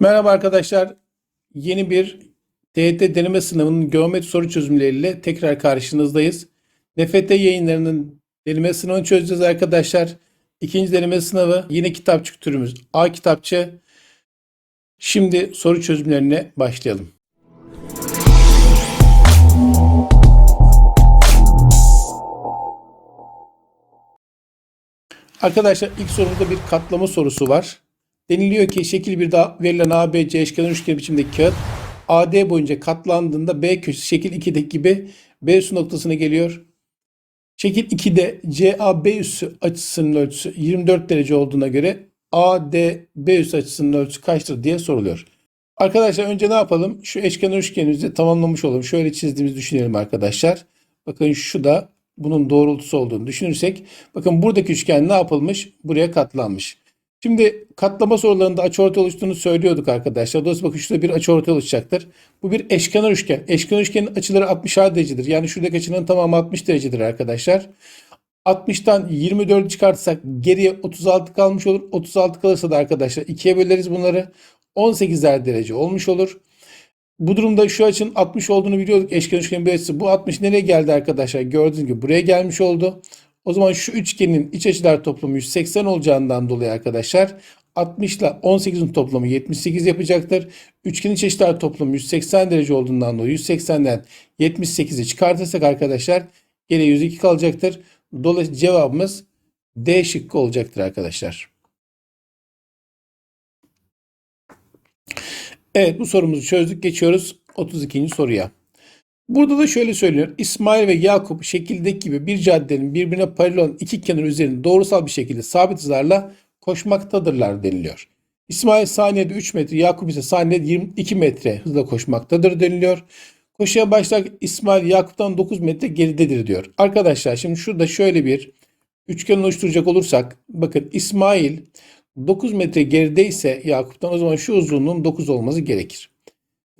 Merhaba arkadaşlar. Yeni bir TYT deneme sınavının geometri soru çözümleriyle tekrar karşınızdayız. NFT yayınlarının deneme sınavını çözeceğiz arkadaşlar. İkinci deneme sınavı yine kitapçık türümüz A kitapçı. Şimdi soru çözümlerine başlayalım. Arkadaşlar ilk sorumuzda bir katlama sorusu var. Deniliyor ki şekil bir daha verilen ABC eşkenar üçgen biçimdeki kağıt AD boyunca katlandığında B köşesi şekil 2'deki gibi B üssü noktasına geliyor. Şekil 2'de CAB üssü açısının ölçüsü 24 derece olduğuna göre ADB üssü açısının ölçüsü kaçtır diye soruluyor. Arkadaşlar önce ne yapalım? Şu eşkenar üçgenimizi tamamlamış olalım. Şöyle çizdiğimizi düşünelim arkadaşlar. Bakın şu da bunun doğrultusu olduğunu düşünürsek bakın buradaki üçgen ne yapılmış? Buraya katlanmış. Şimdi katlama sorularında açıortay oluştuğunu söylüyorduk arkadaşlar. Dolayısıyla bakın şurada bir açıortay oluşacaktır. Bu bir eşkenar üçgen. Eşkenar üçgenin açıları 60 derecedir. Yani şuradaki açının tamamı 60 derecedir arkadaşlar. 60'tan 24 çıkartsak geriye 36 kalmış olur. 36 kalırsa da arkadaşlar 2'ye böleriz bunları. 18'er derece olmuş olur. Bu durumda şu açının 60 olduğunu biliyorduk. Eşkenar üçgenin bir açısı. Bu 60 nereye geldi arkadaşlar? Gördüğünüz gibi buraya gelmiş oldu. O zaman şu üçgenin iç açılar toplamı 180 olacağından dolayı arkadaşlar 60 ile 18'in toplamı 78 yapacaktır. Üçgenin iç açılar toplamı 180 derece olduğundan dolayı 180'den 78'i çıkartırsak arkadaşlar geriye 102 kalacaktır. Dolayısıyla cevabımız D şıkkı olacaktır arkadaşlar. Evet bu sorumuzu çözdük. Geçiyoruz 32. soruya. Burada da şöyle söylüyor. İsmail ve Yakup şekildeki gibi bir caddenin birbirine paralel olan iki kenar üzerinde doğrusal bir şekilde sabit hızlarla koşmaktadırlar deniliyor. İsmail saniyede 3 metre, Yakup ise saniyede 22 metre hızla koşmaktadır deniliyor. Koşuya başlarken İsmail Yakup'tan 9 metre geridedir diyor. Arkadaşlar şimdi şurada şöyle bir üçgen oluşturacak olursak bakın İsmail 9 metre gerideyse Yakup'tan o zaman şu uzunluğun 9 olması gerekir.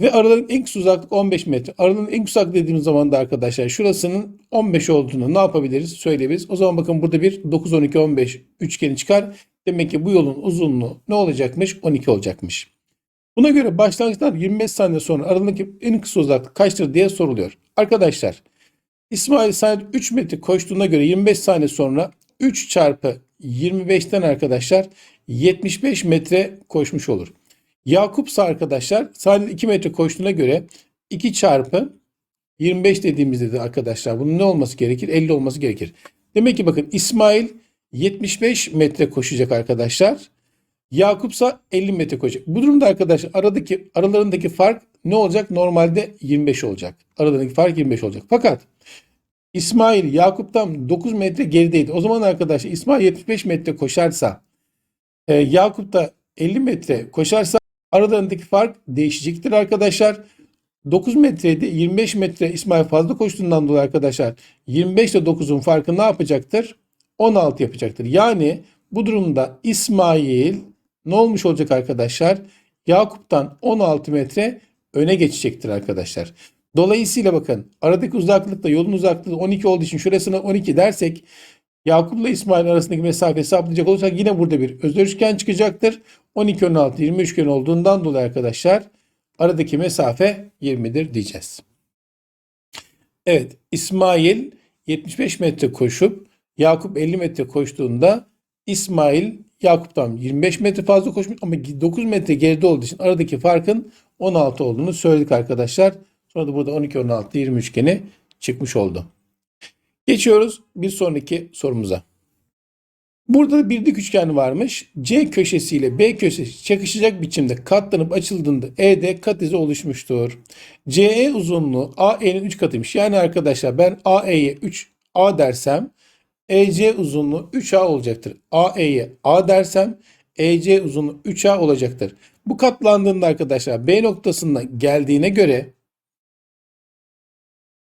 Ve araların en kısa uzaklık 15 metre. Araların en uzaklık dediğimiz zaman da arkadaşlar şurasının 15 olduğunu ne yapabiliriz? Söyleyebiliriz. O zaman bakın burada bir 9, 12, 15 üçgeni çıkar. Demek ki bu yolun uzunluğu ne olacakmış? 12 olacakmış. Buna göre başlangıçtan 25 saniye sonra aralarındaki en kısa uzaklık kaçtır diye soruluyor. Arkadaşlar İsmail saniyede 3 metre koştuğuna göre 25 saniye sonra 3 çarpı 25'ten arkadaşlar 75 metre koşmuş olur. Yakup arkadaşlar sadece 2 metre koştuğuna göre 2 çarpı 25 dediğimizde de arkadaşlar bunun ne olması gerekir? 50 olması gerekir. Demek ki bakın İsmail 75 metre koşacak arkadaşlar. Yakup ise 50 metre koşacak. Bu durumda arkadaşlar aradaki aralarındaki fark ne olacak? Normalde 25 olacak. Aralarındaki fark 25 olacak. Fakat İsmail Yakup'tan 9 metre gerideydi. O zaman arkadaşlar İsmail 75 metre koşarsa e, Yakup da 50 metre koşarsa aralarındaki fark değişecektir arkadaşlar. 9 metreydi 25 metre İsmail fazla koştuğundan dolayı arkadaşlar 25 ile 9'un farkı ne yapacaktır? 16 yapacaktır. Yani bu durumda İsmail ne olmuş olacak arkadaşlar? Yakup'tan 16 metre öne geçecektir arkadaşlar. Dolayısıyla bakın aradaki uzaklıkta yolun uzaklığı 12 olduğu için şurasına 12 dersek Yakup'la İsmail arasındaki mesafe hesaplayacak olursak yine burada bir özel üçgen çıkacaktır. 12 16 20 üçgen olduğundan dolayı arkadaşlar aradaki mesafe 20'dir diyeceğiz. Evet İsmail 75 metre koşup Yakup 50 metre koştuğunda İsmail Yakup'tan 25 metre fazla koşmuş ama 9 metre geride olduğu için aradaki farkın 16 olduğunu söyledik arkadaşlar. Sonra da burada 12 16 20 üçgeni çıkmış oldu. Geçiyoruz bir sonraki sorumuza. Burada da bir dik üçgen varmış. C köşesi ile B köşesi çakışacak biçimde katlanıp açıldığında ED kat izi oluşmuştur. CE uzunluğu AE'nin 3 katıymış. Yani arkadaşlar ben AE'ye 3A dersem EC uzunluğu 3A olacaktır. AE'ye A dersem EC uzunluğu 3A olacaktır. Bu katlandığında arkadaşlar B noktasına geldiğine göre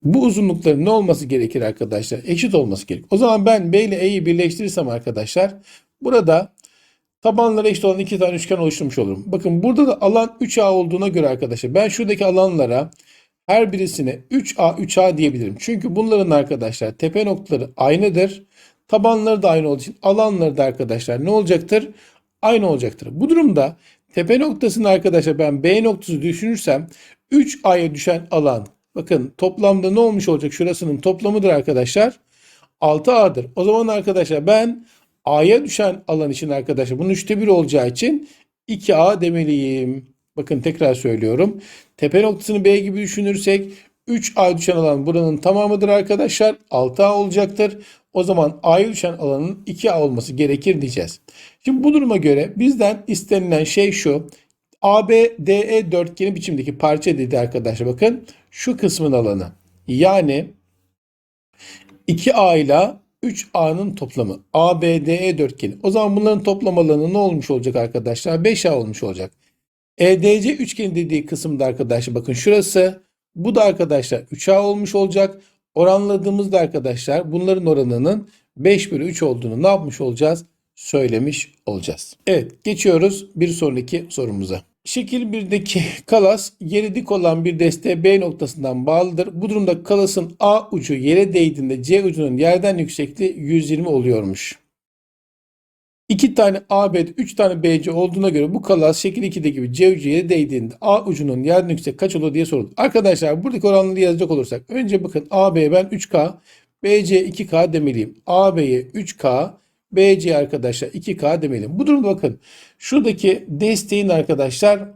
bu uzunlukların ne olması gerekir arkadaşlar? Eşit olması gerekir. O zaman ben B ile E'yi birleştirirsem arkadaşlar burada tabanları eşit olan iki tane üçgen oluşturmuş olurum. Bakın burada da alan 3A olduğuna göre arkadaşlar ben şuradaki alanlara her birisine 3A 3A diyebilirim. Çünkü bunların arkadaşlar tepe noktaları aynıdır. Tabanları da aynı olduğu için alanları da arkadaşlar ne olacaktır? Aynı olacaktır. Bu durumda Tepe noktasını arkadaşlar ben B noktası düşünürsem 3A'ya düşen alan bakın toplamda ne olmuş olacak? Şurasının toplamıdır arkadaşlar. 6A'dır. O zaman arkadaşlar ben A'ya düşen alan için arkadaşlar bunun üçte bir olacağı için 2A demeliyim. Bakın tekrar söylüyorum. Tepe noktasını B gibi düşünürsek 3A düşen alan buranın tamamıdır arkadaşlar. 6A olacaktır. O zaman A'ya düşen alanın 2A olması gerekir diyeceğiz. Şimdi bu duruma göre bizden istenilen şey şu. ABDE dörtgeni biçimdeki parça dedi arkadaşlar bakın. Şu kısmın alanı. Yani 2A ile 3A'nın toplamı. ABDE dörtgeni. O zaman bunların toplam alanı ne olmuş olacak arkadaşlar? 5A olmuş olacak. EDC üçgeni dediği kısımda arkadaşlar bakın şurası. Bu da arkadaşlar 3A olmuş olacak. Oranladığımızda arkadaşlar bunların oranının 5 bölü 3 olduğunu ne yapmış olacağız? Söylemiş olacağız. Evet geçiyoruz bir sonraki sorumuza. Şekil 1'deki kalas yere dik olan bir desteğe B noktasından bağlıdır. Bu durumda kalasın A ucu yere değdiğinde C ucunun yerden yüksekliği 120 oluyormuş. 2 tane AB, 3 tane BC olduğuna göre bu kalas şekil 2'de gibi C ucu yere değdiğinde A ucunun yerden yüksek kaç olur diye soruldu. Arkadaşlar buradaki oranları yazacak olursak önce bakın AB'ye ben 3K, BC 2K demeliyim. AB'ye 3K, BC arkadaşlar 2K demeliyim. Bu durumda bakın şuradaki desteğin arkadaşlar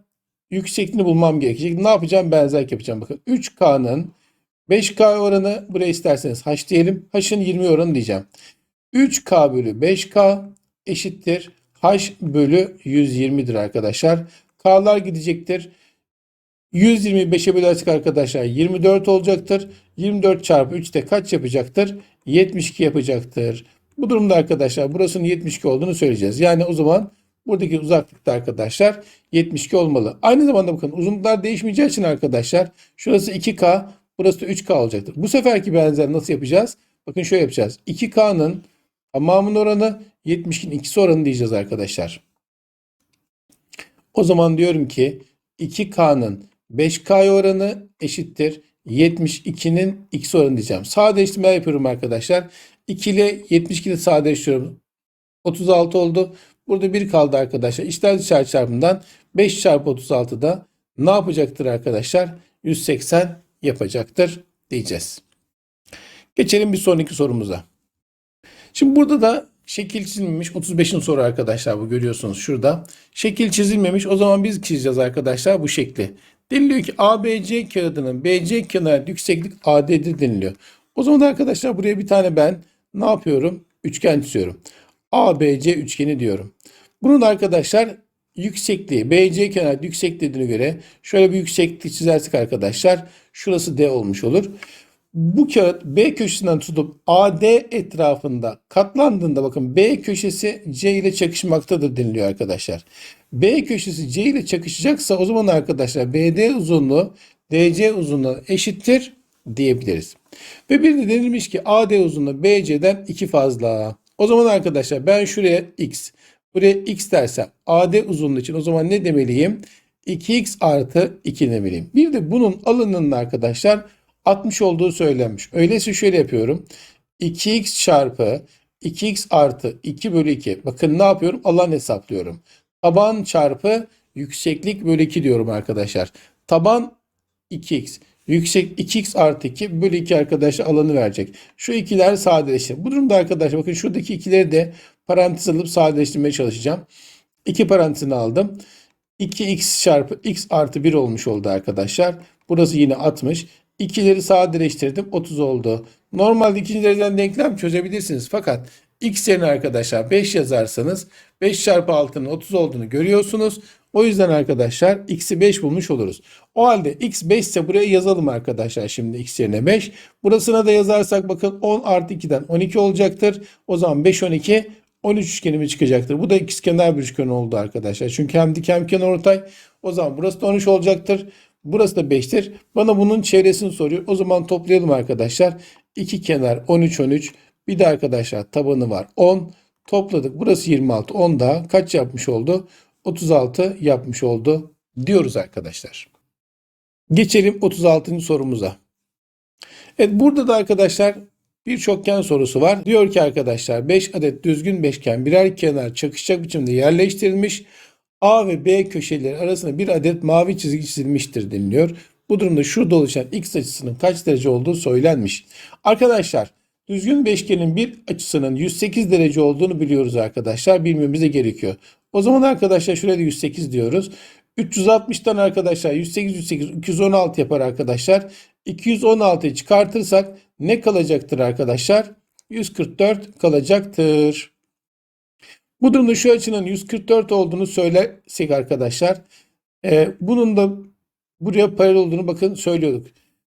yüksekliğini bulmam gerekecek. Ne yapacağım? Benzerlik yapacağım. Bakın 3K'nın 5K oranı buraya isterseniz H diyelim. H'ın 20 oranı diyeceğim. 3K bölü 5K eşittir. H bölü 120'dir arkadaşlar. K'lar gidecektir. 125'e bölersek arkadaşlar 24 olacaktır. 24 çarpı 3 de kaç yapacaktır? 72 yapacaktır. Bu durumda arkadaşlar burasının 72 olduğunu söyleyeceğiz. Yani o zaman buradaki uzaklıkta arkadaşlar 72 olmalı. Aynı zamanda bakın uzunluklar değişmeyeceği için arkadaşlar şurası 2K burası da 3K olacaktır. Bu seferki benzer nasıl yapacağız? Bakın şöyle yapacağız. 2K'nın tamamının oranı 72'nin ikisi oranı diyeceğiz arkadaşlar. O zaman diyorum ki 2K'nın 5K oranı eşittir 72'nin ikisi oranı diyeceğim. Sadeleştirme yapıyorum arkadaşlar. 2 ile 72'de sadeleştiriyorum. 36 oldu. Burada 1 kaldı arkadaşlar. İşler dışarı çarpımından 5 çarpı 36'da ne yapacaktır arkadaşlar? 180 yapacaktır diyeceğiz. Geçelim bir sonraki sorumuza. Şimdi burada da şekil çizilmemiş 35'in soru arkadaşlar bu görüyorsunuz şurada. Şekil çizilmemiş o zaman biz çizeceğiz arkadaşlar bu şekli. Deniliyor ki ABC kağıdının BC kenarı yükseklik AD'dir deniliyor. O zaman arkadaşlar buraya bir tane ben ne yapıyorum? Üçgen çiziyorum. ABC üçgeni diyorum. Bunun arkadaşlar yüksekliği BC kenar yüksekliğine göre şöyle bir yükseklik çizersek arkadaşlar şurası D olmuş olur. Bu kağıt B köşesinden tutup AD etrafında katlandığında bakın B köşesi C ile çakışmaktadır deniliyor arkadaşlar. B köşesi C ile çakışacaksa o zaman arkadaşlar BD uzunluğu DC uzunluğu eşittir diyebiliriz. Ve bir de denilmiş ki AD uzunluğu BC'den 2 fazla. O zaman arkadaşlar ben şuraya X, buraya X dersem AD uzunluğu için o zaman ne demeliyim? 2X artı 2 demeliyim. Bir de bunun alanının arkadaşlar 60 olduğu söylenmiş. Öyleyse şöyle yapıyorum. 2x çarpı 2x artı 2 bölü 2. Bakın ne yapıyorum? Alan hesaplıyorum. Taban çarpı yükseklik bölü 2 diyorum arkadaşlar. Taban 2x. Yüksek 2x artı 2 bölü 2 arkadaşlar alanı verecek. Şu ikiler sadeleşir. Bu durumda arkadaşlar bakın şuradaki ikileri de parantez alıp sadeleştirmeye çalışacağım. 2 parantezini aldım. 2x çarpı x artı 1 olmuş oldu arkadaşlar. Burası yine 60. İkileri sadeleştirdim 30 oldu. Normalde ikinci dereceden denklem çözebilirsiniz. Fakat x yerine arkadaşlar 5 yazarsanız 5 çarpı 6'nın 30 olduğunu görüyorsunuz. O yüzden arkadaşlar x'i 5 bulmuş oluruz. O halde x 5 ise buraya yazalım arkadaşlar şimdi x yerine 5. Burasına da yazarsak bakın 10 artı 2'den 12 olacaktır. O zaman 5 12 13 üçgenimi çıkacaktır. Bu da ikizkenar bir üçgen oldu arkadaşlar. Çünkü hem dik hem kenar ortay. O zaman burası da 13 olacaktır. Burası da 5'tir. Bana bunun çevresini soruyor. O zaman toplayalım arkadaşlar. İki kenar 13 13. Bir de arkadaşlar tabanı var 10. Topladık. Burası 26. 10 daha kaç yapmış oldu? 36 yapmış oldu diyoruz arkadaşlar. Geçelim 36. sorumuza. Evet burada da arkadaşlar bir çokgen sorusu var. Diyor ki arkadaşlar 5 adet düzgün beşgen birer kenar çakışacak biçimde yerleştirilmiş. A ve B köşeleri arasında bir adet mavi çizgi çizilmiştir deniliyor. Bu durumda şurada oluşan x açısının kaç derece olduğu söylenmiş. Arkadaşlar düzgün beşgenin bir açısının 108 derece olduğunu biliyoruz arkadaşlar. Bilmemiz de gerekiyor. O zaman arkadaşlar şuraya da 108 diyoruz. 360'tan arkadaşlar 108 108 216 yapar arkadaşlar. 216'yı çıkartırsak ne kalacaktır arkadaşlar? 144 kalacaktır. Bu durumda şu açının 144 olduğunu söylersek arkadaşlar e, bunun da buraya paralel olduğunu bakın söylüyorduk.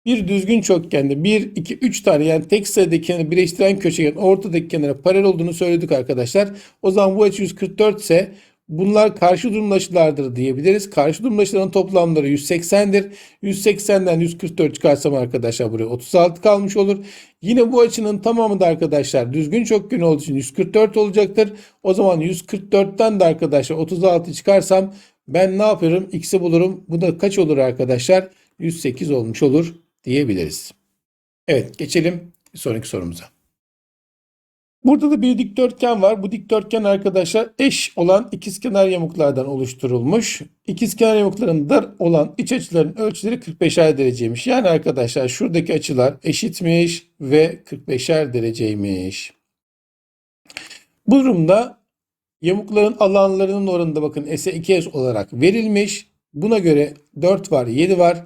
Bir düzgün çokgende 1, 2, 3 tane yani tek sayıdaki kenarı birleştiren köşegenin ortadaki kenara paralel olduğunu söyledik arkadaşlar. O zaman bu açı 144 ise bunlar karşı durumlu açılardır diyebiliriz. Karşı durumlu açıların toplamları 180'dir. 180'den 144 çıkarsam arkadaşlar buraya 36 kalmış olur. Yine bu açının tamamı da arkadaşlar düzgün çokgen olduğu için 144 olacaktır. O zaman 144'ten de arkadaşlar 36 çıkarsam ben ne yaparım? X'i bulurum. Bu da kaç olur arkadaşlar? 108 olmuş olur diyebiliriz. Evet geçelim sonraki sorumuza. Burada da bir dikdörtgen var. Bu dikdörtgen arkadaşlar eş olan ikizkenar yamuklardan oluşturulmuş. İkizkenar yamukların dar olan iç açıların ölçüleri 45'er dereceymiş. Yani arkadaşlar şuradaki açılar eşitmiş ve 45'er dereceymiş. Bu durumda yamukların alanlarının oranında bakın S'e 2S olarak verilmiş. Buna göre 4 var 7 var.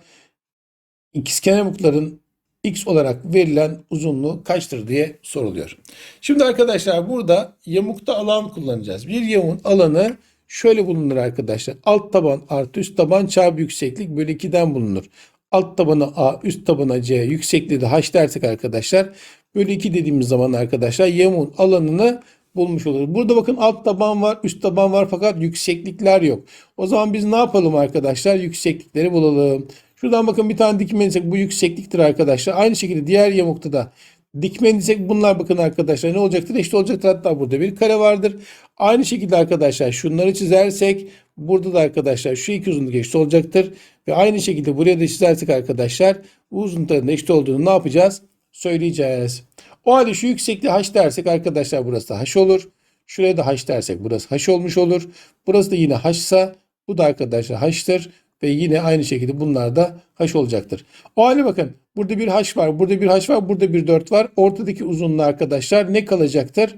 İkizkenar yamukların x olarak verilen uzunluğu kaçtır diye soruluyor. Şimdi arkadaşlar burada yamukta alan kullanacağız. Bir yamuğun alanı şöyle bulunur arkadaşlar. Alt taban artı üst taban çarpı yükseklik bölü 2'den bulunur. Alt tabana A, üst tabana C, yüksekliği de H dersek arkadaşlar. Bölü 2 dediğimiz zaman arkadaşlar yamuğun alanını bulmuş oluruz. Burada bakın alt taban var, üst taban var fakat yükseklikler yok. O zaman biz ne yapalım arkadaşlar? Yükseklikleri bulalım. Şuradan bakın bir tane desek bu yüksekliktir arkadaşlar. Aynı şekilde diğer yamukta da desek bunlar bakın arkadaşlar ne olacaktır? Eşit olacaktır. Hatta burada bir kare vardır. Aynı şekilde arkadaşlar şunları çizersek burada da arkadaşlar şu iki uzunluk eşit olacaktır. Ve aynı şekilde buraya da çizersek arkadaşlar bu uzunlukların eşit olduğunu ne yapacağız? Söyleyeceğiz. O halde şu yüksekliği h dersek arkadaşlar burası da h olur. Şuraya da h dersek burası h olmuş olur. Burası da yine h ise bu da arkadaşlar h'tır. Ve yine aynı şekilde bunlar da h olacaktır. O halde bakın burada bir h var, burada bir h var, burada bir 4 var. Ortadaki uzunluğu arkadaşlar ne kalacaktır?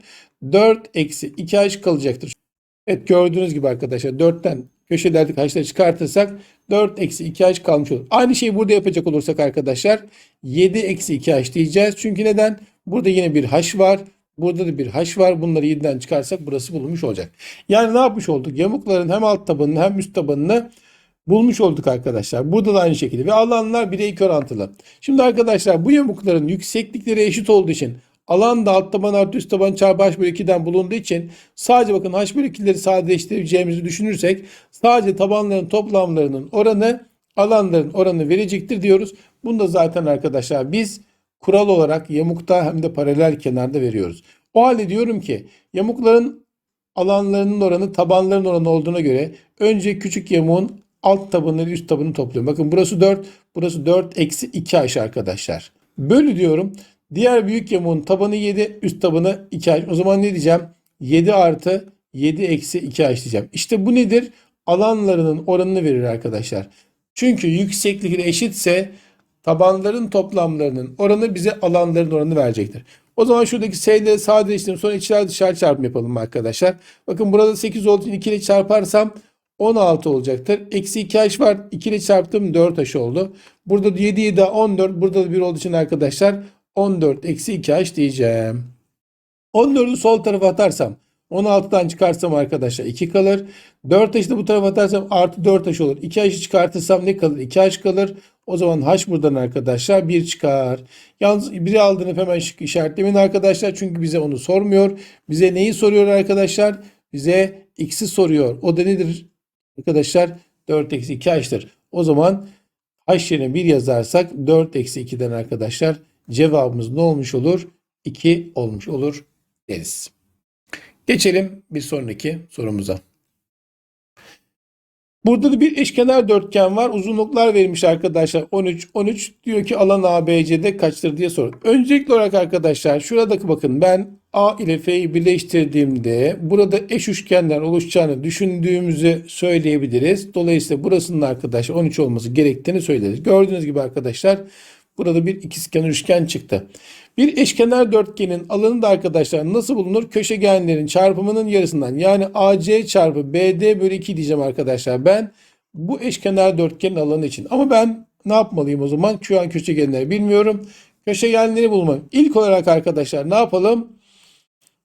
4 eksi 2h kalacaktır. Evet gördüğünüz gibi arkadaşlar 4'ten köşelerdeki h'ları çıkartırsak 4 eksi 2h kalmış olur. Aynı şeyi burada yapacak olursak arkadaşlar 7 eksi 2h diyeceğiz. Çünkü neden? Burada yine bir h var. Burada da bir h var. Bunları 7'den çıkarsak burası bulunmuş olacak. Yani ne yapmış olduk? Yamukların hem alt tabanını hem üst tabanını bulmuş olduk arkadaşlar. Burada da aynı şekilde ve alanlar 1'e 2 orantılı. Şimdi arkadaşlar bu yamukların yükseklikleri eşit olduğu için alan da alt taban artı üst taban çarpı h bölü 2'den bulunduğu için sadece bakın h bölü 2'leri sadeleştireceğimizi düşünürsek sadece tabanların toplamlarının oranı alanların oranı verecektir diyoruz. Bunu da zaten arkadaşlar biz kural olarak yamukta hem de paralel kenarda veriyoruz. O halde diyorum ki yamukların alanlarının oranı tabanların oranı olduğuna göre önce küçük yamuğun alt tabanları üst tabanını topluyorum. Bakın burası 4. Burası 4 eksi 2h arkadaşlar. Bölü diyorum. Diğer büyük yamuğun tabanı 7. Üst tabanı 2h. O zaman ne diyeceğim? 7 artı 7 eksi 2h diyeceğim. İşte bu nedir? Alanlarının oranını verir arkadaşlar. Çünkü yükseklik eşitse tabanların toplamlarının oranı bize alanların oranını verecektir. O zaman şuradaki S ile sadeleştirelim. Sonra içler dışarı çarpım yapalım arkadaşlar. Bakın burada 8 olduğu için 2 ile çarparsam 16 olacaktır. Eksi 2h var. 2 ile çarptım 4h oldu. Burada 7 7 14. Burada da 1 olduğu için arkadaşlar 14 eksi 2h diyeceğim. 14'ü sol tarafa atarsam 16'dan çıkarsam arkadaşlar 2 kalır. 4h'i de bu tarafa atarsam artı 4h olur. 2h'i çıkartırsam ne kalır? 2h kalır. O zaman h buradan arkadaşlar 1 çıkar. Yalnız 1'i aldığını hemen şık işaretlemeyin arkadaşlar. Çünkü bize onu sormuyor. Bize neyi soruyor arkadaşlar? Bize x'i soruyor. O da nedir arkadaşlar? 4 eksi 2 h'tır. O zaman h yerine 1 yazarsak 4 eksi 2'den arkadaşlar cevabımız ne olmuş olur? 2 olmuş olur deriz. Geçelim bir sonraki sorumuza. Burada da bir eşkenar dörtgen var. Uzunluklar verilmiş arkadaşlar. 13, 13 diyor ki alan ABC'de kaçtır diye soruyor. Öncelikli olarak arkadaşlar şuradaki bakın ben A ile F'yi birleştirdiğimde burada eş üçgenler oluşacağını düşündüğümüzü söyleyebiliriz. Dolayısıyla burasının arkadaşlar 13 olması gerektiğini söyleriz. Gördüğünüz gibi arkadaşlar burada bir ikizkenar üçgen çıktı. Bir eşkenar dörtgenin alanı da arkadaşlar nasıl bulunur? Köşegenlerin çarpımının yarısından yani AC çarpı BD bölü 2 diyeceğim arkadaşlar. Ben bu eşkenar dörtgenin alanı için. Ama ben ne yapmalıyım o zaman? Şu an köşegenleri bilmiyorum. Köşegenleri bulmam. İlk olarak arkadaşlar ne yapalım?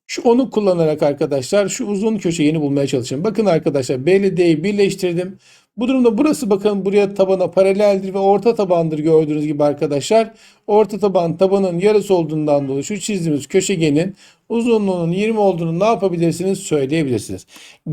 Şu onu kullanarak arkadaşlar şu uzun köşegeni bulmaya çalışın. Bakın arkadaşlar B D'yi birleştirdim. Bu durumda burası bakın buraya tabana paraleldir ve orta tabandır gördüğünüz gibi arkadaşlar. Orta taban tabanın yarısı olduğundan dolayı şu çizdiğimiz köşegenin uzunluğunun 20 olduğunu ne yapabilirsiniz söyleyebilirsiniz.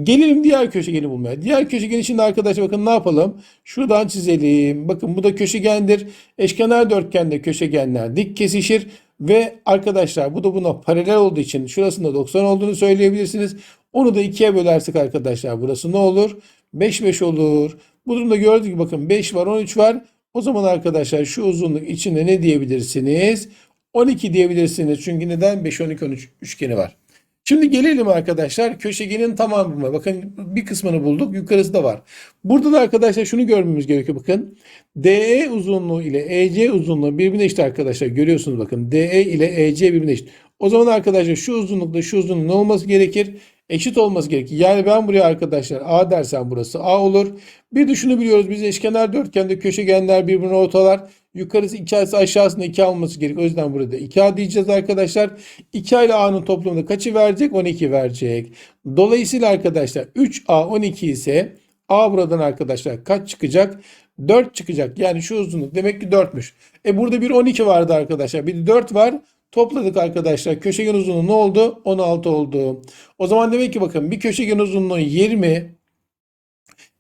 Gelelim diğer köşegeni bulmaya. Diğer köşegen için arkadaşlar bakın ne yapalım? Şuradan çizelim. Bakın bu da köşegendir. Eşkenar dörtgende köşegenler dik kesişir. Ve arkadaşlar bu da buna paralel olduğu için şurasında 90 olduğunu söyleyebilirsiniz. Onu da ikiye bölersek arkadaşlar burası ne olur? 5 5 olur. Bu durumda gördük bakın 5 var 13 var. O zaman arkadaşlar şu uzunluk içinde ne diyebilirsiniz? 12 diyebilirsiniz. Çünkü neden? 5 12 13 üçgeni var. Şimdi gelelim arkadaşlar köşegenin tamamına. Bakın bir kısmını bulduk. Yukarısı da var. Burada da arkadaşlar şunu görmemiz gerekiyor. Bakın DE uzunluğu ile EC uzunluğu birbirine eşit arkadaşlar. Görüyorsunuz bakın. DE ile EC birbirine eşit. O zaman arkadaşlar şu uzunlukla şu uzunluğun ne olması gerekir? Eşit olması gerekir. Yani ben buraya arkadaşlar A dersem burası A olur. Bir de şunu biliyoruz. Biz eşkenar dörtgende köşegenler birbirine ortalar. Yukarısı 2 ise aşağısında 2 alması gerek. O yüzden burada 2A diyeceğiz arkadaşlar. 2 ile A'nın toplamında kaçı verecek? 12 verecek. Dolayısıyla arkadaşlar 3A 12 ise A buradan arkadaşlar kaç çıkacak? 4 çıkacak. Yani şu uzunluk demek ki 4'müş. E burada bir 12 vardı arkadaşlar. Bir de 4 var. Topladık arkadaşlar. Köşegen uzunluğu ne oldu? 16 oldu. O zaman demek ki bakın bir köşegen uzunluğu 20.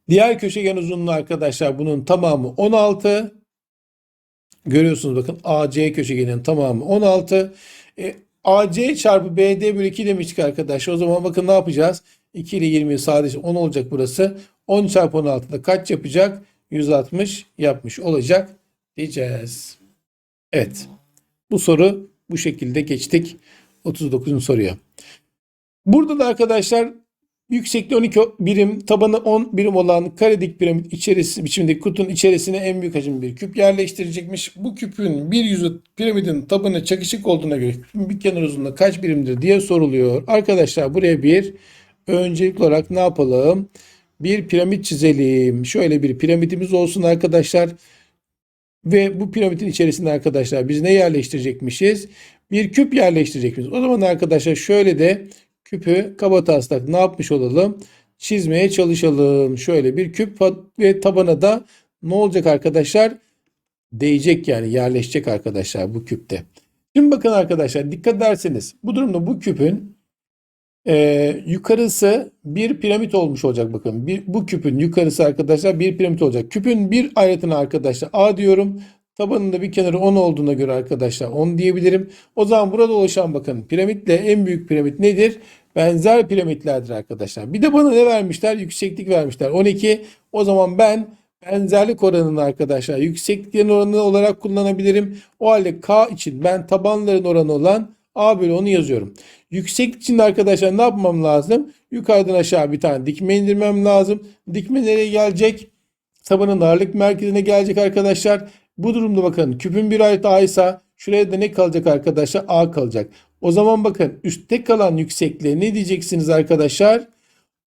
Diğer köşegen uzunluğu arkadaşlar bunun tamamı 16. Görüyorsunuz bakın AC köşegenin tamamı 16. E, AC çarpı BD bölü 2 demiştik arkadaşlar. O zaman bakın ne yapacağız? 2 ile 20 sadece 10 olacak burası. 10 çarpı 16'da kaç yapacak? 160 yapmış olacak diyeceğiz. Evet. Bu soru bu şekilde geçtik 39. soruya. Burada da arkadaşlar yüksekliği 12 birim, tabanı 10 birim olan kare dik piramit içerisi biçimindeki kutunun içerisine en büyük hacimli bir küp yerleştirecekmiş. Bu küpün bir yüzü piramidin tabanı çakışık olduğuna göre küpün bir kenar uzunluğu kaç birimdir diye soruluyor. Arkadaşlar buraya bir öncelikli olarak ne yapalım? Bir piramit çizelim. Şöyle bir piramidimiz olsun arkadaşlar. Ve bu piramidin içerisinde arkadaşlar biz ne yerleştirecekmişiz? Bir küp yerleştirecekmişiz. O zaman arkadaşlar şöyle de küpü kaba taslak ne yapmış olalım? Çizmeye çalışalım. Şöyle bir küp ve tabana da ne olacak arkadaşlar? Değecek yani yerleşecek arkadaşlar bu küpte. Şimdi bakın arkadaşlar dikkat ederseniz bu durumda bu küpün e, yukarısı bir piramit olmuş olacak bakın. Bir, bu küpün yukarısı arkadaşlar bir piramit olacak. Küpün bir ayrıtına arkadaşlar A diyorum. Tabanında bir kenarı 10 olduğuna göre arkadaşlar 10 diyebilirim. O zaman burada oluşan bakın piramitle en büyük piramit nedir? Benzer piramitlerdir arkadaşlar. Bir de bana ne vermişler? Yükseklik vermişler. 12. O zaman ben benzerlik oranını arkadaşlar yüksekliğin oranı olarak kullanabilirim. O halde K için ben tabanların oranı olan A bölü 10'u yazıyorum. Yükseklik için arkadaşlar ne yapmam lazım? Yukarıdan aşağı bir tane dikme indirmem lazım. Dikme nereye gelecek? Tabanın ağırlık merkezine gelecek arkadaşlar. Bu durumda bakın küpün bir ayet A ise şuraya da ne kalacak arkadaşlar? A kalacak. O zaman bakın üstte kalan yüksekliğe ne diyeceksiniz arkadaşlar?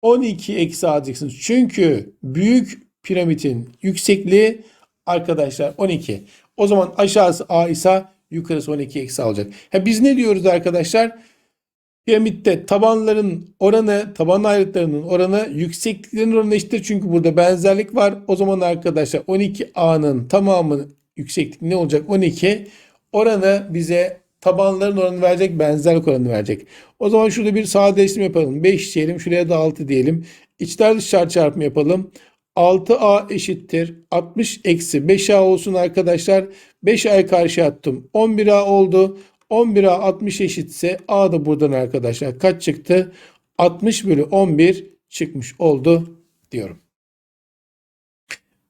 12 eksi A diyeceksiniz. Çünkü büyük piramidin yüksekliği arkadaşlar 12. O zaman aşağısı A ise yukarısı 12 eksi A olacak. Ha biz ne diyoruz arkadaşlar? Piramitte tabanların oranı, taban ayrıtlarının oranı yüksekliklerin oranı eşittir. Çünkü burada benzerlik var. O zaman arkadaşlar 12A'nın tamamı yükseklik ne olacak? 12. Oranı bize tabanların oranını verecek, benzerlik oranını verecek. O zaman şurada bir sadeleştirme yapalım. 5 diyelim, şuraya da 6 diyelim. İçler dışlar çarpımı yapalım. 6A eşittir. 60 eksi 5A olsun arkadaşlar. 5A'yı karşı attım. 11A oldu. 11A 60 eşitse A da buradan arkadaşlar kaç çıktı? 60 bölü 11 çıkmış oldu diyorum.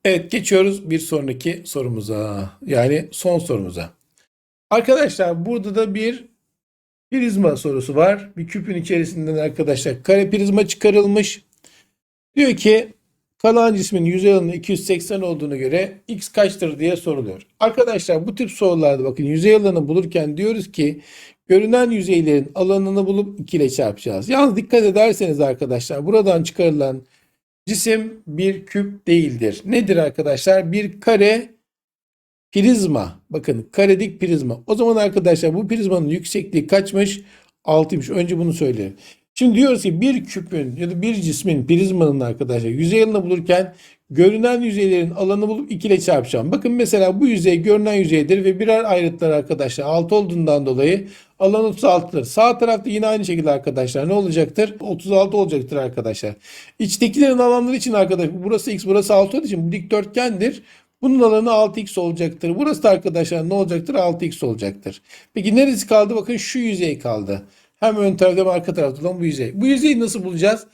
Evet geçiyoruz bir sonraki sorumuza. Yani son sorumuza. Arkadaşlar burada da bir Prizma sorusu var. Bir küpün içerisinden arkadaşlar kare prizma çıkarılmış. Diyor ki kalan cismin yüzey alanı 280 olduğuna göre x kaçtır diye soruluyor. Arkadaşlar bu tip sorularda bakın yüzey alanı bulurken diyoruz ki görünen yüzeylerin alanını bulup 2 ile çarpacağız. Yalnız dikkat ederseniz arkadaşlar buradan çıkarılan cisim bir küp değildir. Nedir arkadaşlar? Bir kare prizma. Bakın karedik prizma. O zaman arkadaşlar bu prizmanın yüksekliği kaçmış? 6'ymış. Önce bunu söyleyelim. Şimdi diyoruz ki bir küpün ya da bir cismin prizmanın arkadaşlar yüzey alanını bulurken görünen yüzeylerin alanı bulup 2 ile çarpacağım. Bakın mesela bu yüzey görünen yüzeydir ve birer ayrıtlar arkadaşlar 6 olduğundan dolayı alan 36'dır. Sağ tarafta yine aynı şekilde arkadaşlar ne olacaktır? 36 olacaktır arkadaşlar. İçtekilerin alanları için arkadaşlar burası x burası 6 olduğu için bu dikdörtgendir. Bunun alanı 6x olacaktır. Burası da arkadaşlar ne olacaktır? 6x olacaktır. Peki neresi kaldı? Bakın şu yüzey kaldı. Hem ön tarafta hem arka tarafta olan bu yüzey. Bu yüzeyi nasıl bulacağız?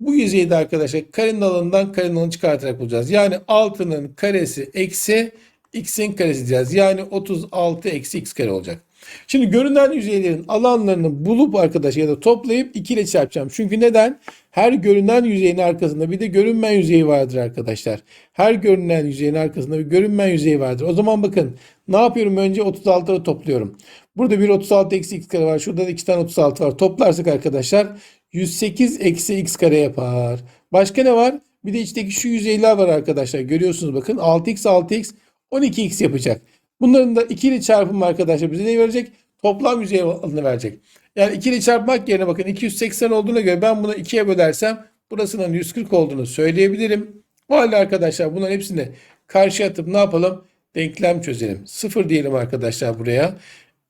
Bu yüzeyi de arkadaşlar karenin alanından karenin alanını çıkartarak bulacağız. Yani 6'nın karesi eksi x'in karesi diyeceğiz. Yani 36 eksi x kare olacak. Şimdi görünen yüzeylerin alanlarını bulup arkadaşlar ya da toplayıp 2 ile çarpacağım. Çünkü neden? Her görünen yüzeyin arkasında bir de görünmeyen yüzeyi vardır arkadaşlar. Her görünen yüzeyin arkasında bir görünmeyen yüzeyi vardır. O zaman bakın ne yapıyorum? Önce 36'ları topluyorum. Burada bir 36 eksi x kare var. Şurada da 2 tane 36 var. Toplarsak arkadaşlar 108 eksi x kare yapar. Başka ne var? Bir de içteki şu yüzeyler var arkadaşlar. Görüyorsunuz bakın 6x 6x 12x yapacak. Bunların da 2 ile çarpımı arkadaşlar bize ne verecek? Toplam yüzey alanını verecek. Yani 2 ile çarpmak yerine bakın 280 olduğuna göre ben bunu 2'ye bölersem burasının 140 olduğunu söyleyebilirim. O halde arkadaşlar bunların hepsini karşıya atıp ne yapalım? Denklem çözelim. 0 diyelim arkadaşlar buraya.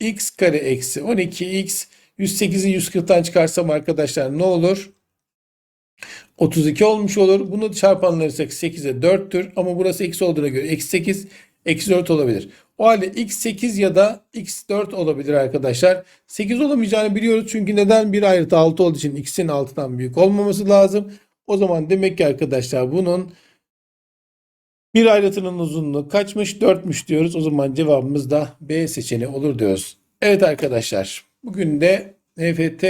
X kare eksi 12x 108'i 140'tan çıkarsam arkadaşlar ne olur? 32 olmuş olur. Bunu çarpanlarsak 8'e 4'tür. Ama burası eksi olduğuna göre eksi 8 eksi 4 olabilir. O halde x8 ya da x4 olabilir arkadaşlar. 8 olamayacağını biliyoruz. Çünkü neden? Bir ayrıtı 6 olduğu için x'in 6'dan büyük olmaması lazım. O zaman demek ki arkadaşlar bunun bir ayrıtının uzunluğu kaçmış? 4'müş diyoruz. O zaman cevabımız da B seçeneği olur diyoruz. Evet arkadaşlar. Bugün de NFT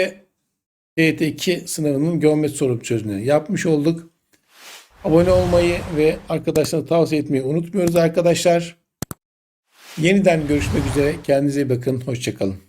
TYT2 sınavının geometri soru çözümünü yapmış olduk. Abone olmayı ve arkadaşlara tavsiye etmeyi unutmuyoruz arkadaşlar. Yeniden görüşmek üzere. Kendinize iyi bakın. Hoşçakalın.